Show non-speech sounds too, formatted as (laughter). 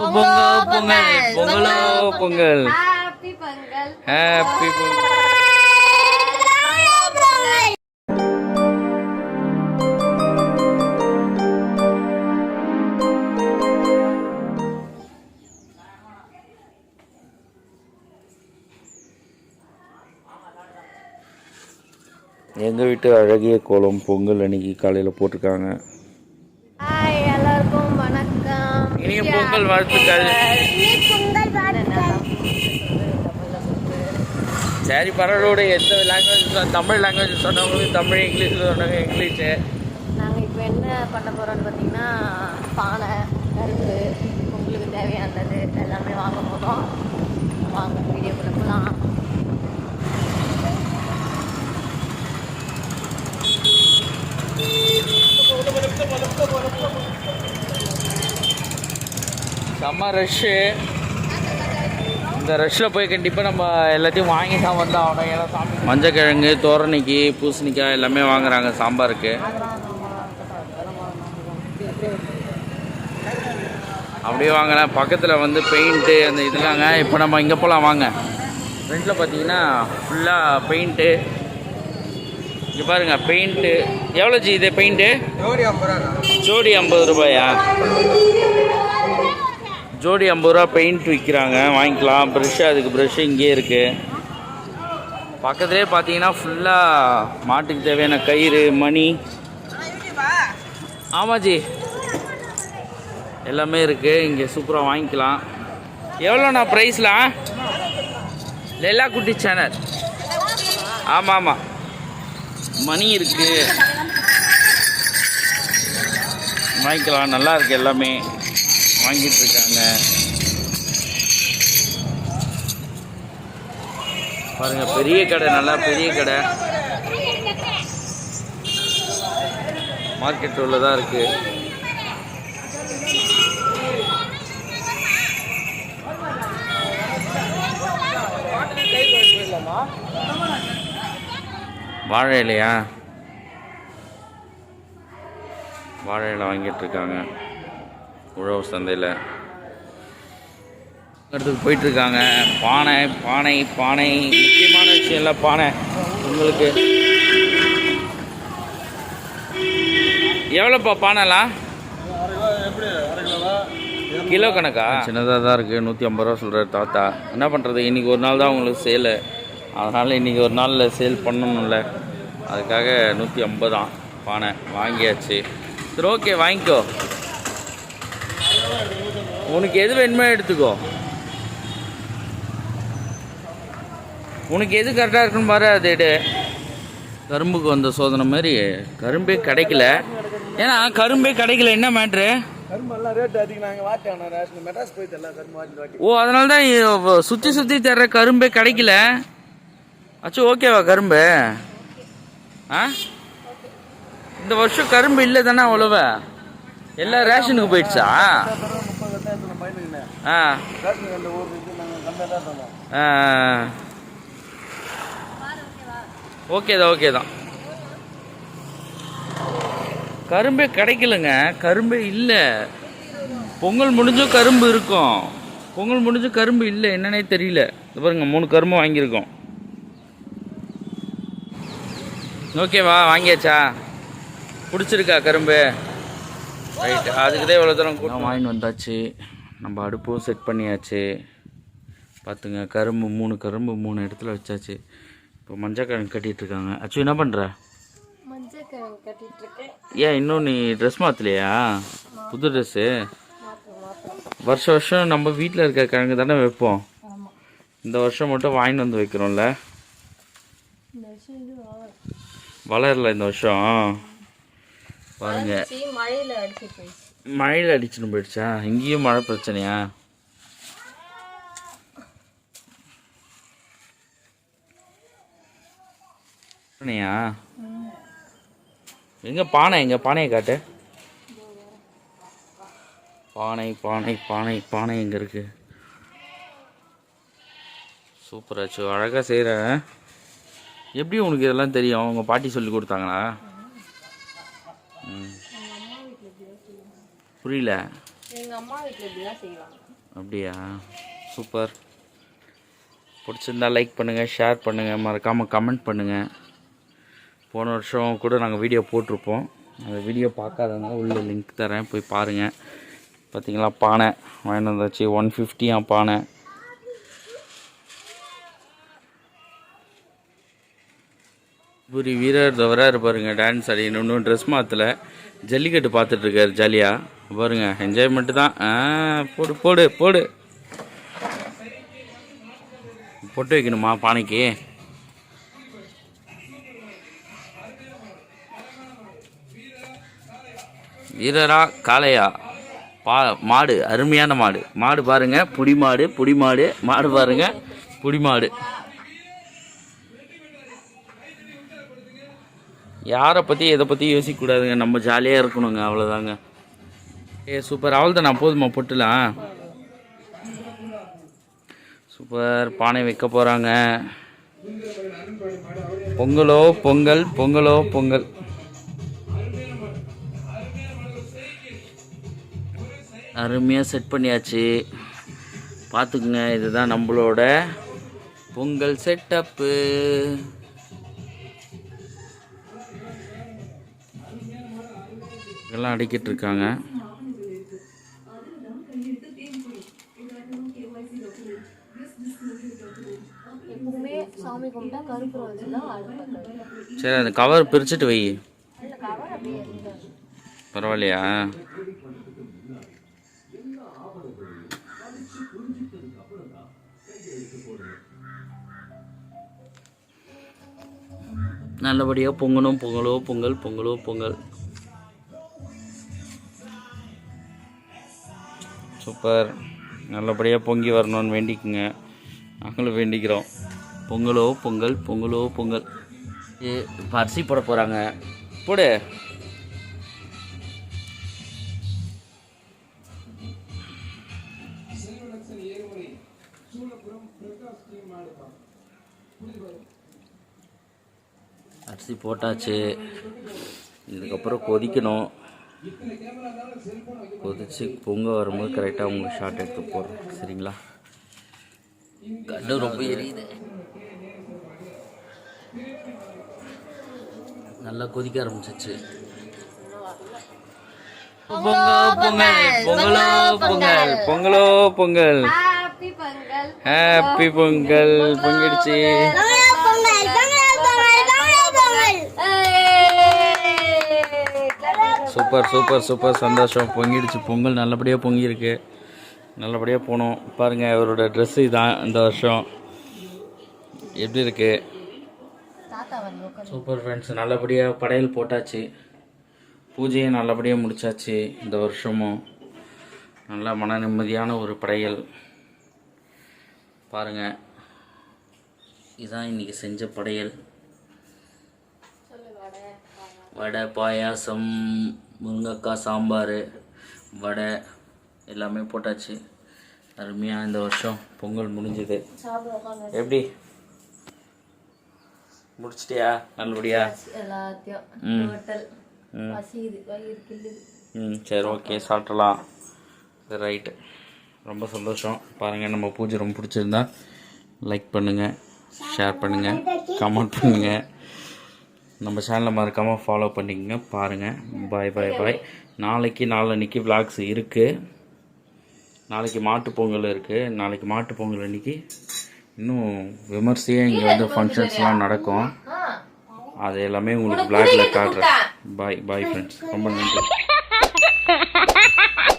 பொங்கல் பொங்கல் பொங்கலோ Pongal happy Pongal. Happy Pongal. எங்கள் வீட்டு அழகிய கோலம் பொங்கல் அன்னைக்கு காலையில் போட்டிருக்காங்க. பொங்கல் வாழ்த்துக்கள். சரி பரவலோட எந்த லாங்குவேஜ் தமிழ் லாங்குவேஜ் சொன்னவங்களுக்கு தமிழ் இங்கிலீஷ் சொன்னவங்க இங்கிலீஷு. நாங்கள் இப்போ என்ன பண்ண போகிறோம்னு பார்த்தீங்கன்னா பானை கரும்பு உங்களுக்கு தேவையானது எல்லாமே வாங்க போகிறோம் வாங்க வீடியோ போகலாம் செம்ம ரஷ்ஷு இந்த ரஷ்ஷில் போய் கண்டிப்பாக நம்ம எல்லாத்தையும் வாங்கி தான் வந்தோம் அவனை ஏன்னா சாமி மஞ்சக்கிழங்கு தோரணிக்கு பூசணிக்காய் எல்லாமே வாங்குறாங்க சாம்பாருக்கு. அப்படியே வாங்கினேன் பக்கத்தில் வந்து பெயிண்ட்டு அந்த இதுலாங்க இப்போ நம்ம இங்கே போகலாம் வாங்க. ஃப்ரண்ட்டில் பார்த்தீங்கன்னா ஃபுல்லாக பெயிண்ட்டு இங்கே பாருங்க பெயிண்ட்டு எவ்வளோ ஜி இது பெயிண்ட்டு ஜோடி ஐம்பது ரூபாயா? ஜோடி ஐம்பது ரூபா பெயிண்ட் விற்கிறாங்க வாங்கிக்கலாம். ப்ரெஷ்ஷு அதுக்கு ப்ரெஷ்ஷு இங்கேயே இருக்குது பக்கத்துலேயே பார்த்தீங்கன்னா ஃபுல்லாக மாட்டுக்கு தேவையான கயிறு மணி. ஆமாம் ஜி. எல்லாமே இருக்குது இங்கே சூப்பராக வாங்கிக்கலாம். எவ்வளோண்ணா ப்ரைஸ்லாம் லெல்லா குட்டி சேனல். ஆமாம் ஆமாம் மணி இருக்குது வாங்கிக்கலாம். நல்லா இருக்குது எல்லாமே. வாங்கிட்டு இருக்காங்க பாருங்க பெரிய கடை நல்லா பெரிய கடை. மார்க்கெட் உள்ளதா இருக்கு. வாழை இலையா? வாழை இலை வாங்கிட்டு இருக்காங்க உழவு சந்தையில் இடத்துக்கு போயிட்டு இருக்காங்க பானை பானை பானை. முக்கியமான விஷயம் இல்லை பானை. உங்களுக்கு எவ்வளோப்பா பானைலாம்? கிலோ கணக்கா? சின்னதாக தான் இருக்குது நூற்றி ஐம்பது ரூபா சொல்கிறார் தாத்தா. என்ன பண்ணுறது இன்றைக்கி ஒரு நாள் தான் உங்களுக்கு சேலு. அதனால் இன்றைக்கி ஒரு நாளில் சேல் பண்ணணும்ல. அதுக்காக நூற்றி ஐம்பது தான் பானை வாங்கியாச்சு. சரி ஓகே வாங்கிக்கோ. உனக்கு எது வேணுமோ எடுத்துக்கோ. உனக்கு எது கரெக்டாக இருக்குன்னு பாரு அது எடு. கரும்புக்கு வந்த சோதனை மாதிரி கரும்பே கிடைக்கல. ஏன்னா கரும்பே கிடைக்கல என்ன மேட்ரு ஓ அதனால தான் சுற்றி சுற்றி தர்ற கரும்பே கிடைக்கல. அச்சு ஓகேவா கரும்பு. ஆ? இந்த வருஷம் கரும்பு இல்லை தானே அவ்வளோவா? எல்லாம் ரேஷனுக்கு போயிடுச்சா? ஆ. ஓகே தான் ஓகே தான். கரும்பே கிடைக்கலங்க. கரும்பே இல்லை. பொங்கல் முடிஞ்சும் கரும்பு இருக்கும். பொங்கல் முடிஞ்சும் கரும்பு இல்லை. என்னன்னே தெரியல. இது பாருங்க மூணு கரும்பு வாங்கியிருக்கோம். ஓகேவா வாங்கியாச்சா? பிடிச்சிருக்கா கரும்பு? ரைட்டு அதுக்கு தான் இவ்வளோ தூரம் கூட்டம். வாங்கிட்டு வந்தாச்சு. நம்ம அடுப்பும் செட் பண்ணியாச்சு. பார்த்துங்க கரும்பு மூணு கரும்பு மூணு இடத்துல வச்சாச்சு. இப்போ மஞ்சள் கிழங்கு கட்டிட்டு இருக்காங்க. அச்சு என்ன பண்ணுற ஏன் இன்னும் நீ ட்ரெஸ் மாற்றலையா புது ட்ரெஸ்ஸு வருஷம் வருஷம் நம்ம வீட்டில் இருக்க கிழங்கு தானே வைப்போம். இந்த வருஷம் மட்டும் வாங்கிட்டு வந்து வைக்கிறோம்ல. வளரல இந்த வருஷம். பாருங்க. மழையில் அடிச்சு போயிடுச்சு. மழையில் அடிச்சுன்னு போயிடுச்சா? இங்கேயும் மழை பிரச்சனையா? பிரச்சனையா? எங்க பானை எங்க பானையை காட்டு. பானை பானை பானை பானை எங்க இருக்கு? சூப்பராச்சு. அழகா செய்கிற எப்படி உனக்கு இதெல்லாம் தெரியும்? உங்க பாட்டி சொல்லி கொடுத்தாங்களா. புரியல. எங்கள் அம்மா வீட்டில் இப்படி தான் செய்வாங்க. அப்படியா? சூப்பர். பிடிச்சிருந்தா லைக் பண்ணுங்கள் ஷேர் பண்ணுங்கள் மறக்காமல் கமெண்ட் பண்ணுங்கள் போன வருஷம் கூட நாங்கள் வீடியோ போட்டிருப்போம். அந்த வீடியோ பார்க்காதவங்க உள்ள லிங்க் தரேன் போய் பாருங்கள் பார்த்தீங்களா பானை வாங்கிட்டு வந்தாச்சு ஒன் ஃபிஃப்டியா பானை. பூரி வீரர் தவறாக இருப்பாருங்க டான்ஸ் ஆடி. இன்னும் ட்ரெஸ் மாற்றல ஜல்லிக்கட்டு பார்த்துட்ருக்காரு ஜாலியாக பாருங்க என்ஜாய்மெண்ட்டு தான். போடு போடு போடு. பொட்டு வைக்கணுமா பானைக்கு? வீரரா காளையா? பா மாடு அருமையான மாடு. மாடு பாருங்கள் புடி மாடு புடி மாடு மாடு பாருங்கள் புடி மாடு. யாரை பற்றி எதை பற்றி யோசிக்கக்கூடாதுங்க. நம்ம ஜாலியாக இருக்கணுங்க அவ்வளோதாங்க ஏ சூப்பர் அவள் தான் நான் போதுமா பொட்டுலாம் சூப்பர் பானை வைக்க போகிறாங்க பொங்கலோ பொங்கல் பொங்கலோ பொங்கல். அருமையாக செட் பண்ணியாச்சு. பார்த்துக்குங்க இதுதான் நம்மளோட பொங்கல் செட்டப்பு எல்லாம் அடிக்கிட்டு இருக்காங்க சரி அந்த கவர் பிரிச்சுட்டு வை. பரவாயில்லையா? நல்லபடியாக பொங்கணும் பொங்கலோ பொங்கல் பொங்கலோ பொங்கல். சூப்பர். நல்லபடியாக பொங்கி வரணும்னு வேண்டிக்குங்க. நாங்களும் வேண்டிக்கிறோம். பொங்கலோ பொங்கல் பொங்கலோ பொங்கல். ஏ இப்போ அரிசி போட போகிறாங்க போடு. அரிசி போட்டாச்சு. இதுக்கப்புறம் கொதிக்கணும். கொதிச்சு பொங்க வரும்போது கரெக்டாக உங்களுக்கு ஷார்ட் எடுத்து போடுறேன் சரிங்களா? கண்ணு ரொம்ப எரியுது. நல்லா கொதிக்க ஆரம்பிச்சிச்சு. பொங்கல் பொங்கல் பொங்கலோ பொங்கல் பொங்கலோ பொங்கல். ஹாப்பி பொங்கல். ஹாப்பி பொங்கல் பொங்கிடுச்சு சூப்பர் சூப்பர் சூப்பர். சந்தோஷம். பொங்கிடுச்சு. பொங்கல் நல்லபடியாக பொங்கியிருக்கு. நல்லபடியாக போனோம். பாருங்கள் இவரோட ட்ரெஸ்ஸு இதான் இந்த வருஷம். எப்படி இருக்கு? தாத்தா வந்து உட்காந்து சூப்பர் ஃப்ரெண்ட்ஸ் நல்லபடியாக படையல் போட்டாச்சு. பூஜையை நல்லபடியாக முடிச்சாச்சு இந்த வருஷமும். நல்ல மன நிம்மதியான ஒரு படையல். பாருங்கள் இதுதான் இன்றைக்கி செஞ்ச படையல். வடை பாயாசம். முருங்கைக்காய் சாம்பார் வடை எல்லாமே போட்டாச்சு. அருமையாக இந்த வருஷம் பொங்கல் முடிஞ்சது. எப்படி? முடிச்சிட்டியா? நல்லபடியா? ம். சரி ஓகே சாப்பிடலாம். ரைட்டு ரொம்ப சந்தோஷம். பாருங்கள் நம்ம பூஜை ரொம்ப பிடிச்சிருந்தா லைக் பண்ணுங்கள் ஷேர் பண்ணுங்கள் கமெண்ட் பண்ணுங்கள் நம்ம சேனலை மறக்காமல் ஃபாலோ பண்ணிக்கங்க பாருங்கள் பாய் பாய் பாய் நாளைக்கு நாளன்னைக்கு விளாக்ஸ் இருக்குது நாளைக்கு மாட்டுப் பொங்கல் இருக்குது நாளைக்கு மாட்டுப் பொங்கல் அன்னைக்கு இன்னும் விமர்சையாக இங்கே வந்து ஃபங்க்ஷன்ஸ்லாம் நடக்கும். அது எல்லாமே உங்களுக்கு பிளாக்ல காட்டுறேன். பாய் பாய் ஃப்ரெண்ட்ஸ் ரொம்ப நன்றி. (laughs)